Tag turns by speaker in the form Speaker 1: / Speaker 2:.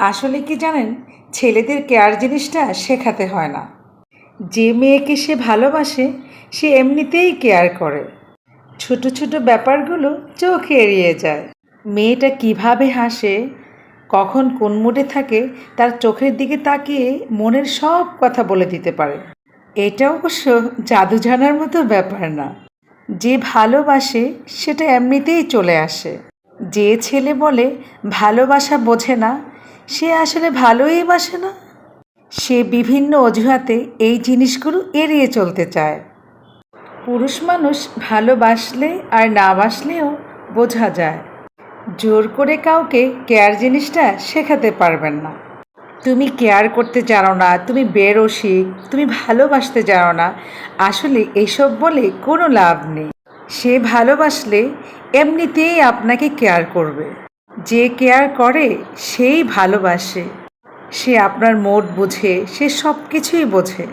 Speaker 1: আসলে কি জানেন, ছেলেদের কেয়ার জিনিসটা শেখাতে হয় না। যে মেয়েকে সে ভালোবাসে, সে এমনিতেই কেয়ার করে। ছোট ছোট ব্যাপারগুলো চোখ এড়িয়ে যায়। মেয়েটা কীভাবে হাসে, কখন কোন মুডে থাকে, তার চোখের দিকে তাকিয়ে মনের সব কথা বলে দিতে পারে। এটা অবশ্য জাদু জানার মতো ব্যাপার না। যে ভালোবাসে, সেটা এমনিতেই চলে আসে। যে ছেলে বলে, ভালোবাসা বোঝে না সে আসলে ভালোই বাসে না। সে বিভিন্ন অজুহাতে এই জিনিসগুলো এড়িয়ে চলতে চায়। পুরুষ মানুষ ভালোবাসলে আর না বাসলেও বোঝা যায়। জোর করে কাউকে কেয়ার জিনিসটা শেখাতে পারবেন না। তুমি কেয়ার করতে জানো না, তুমি বেরসিক, তুমি ভালোবাসতে জানো না। আসলে এসব বলে কোনো লাভ নেই। সে ভালোবাসলে এমনিতেই আপনাকে কেয়ার করবে। যে কেয়ার করে সেই ভালোবাসে। সে আপনার মোট বোঝে সে সব কিছুই বোঝে।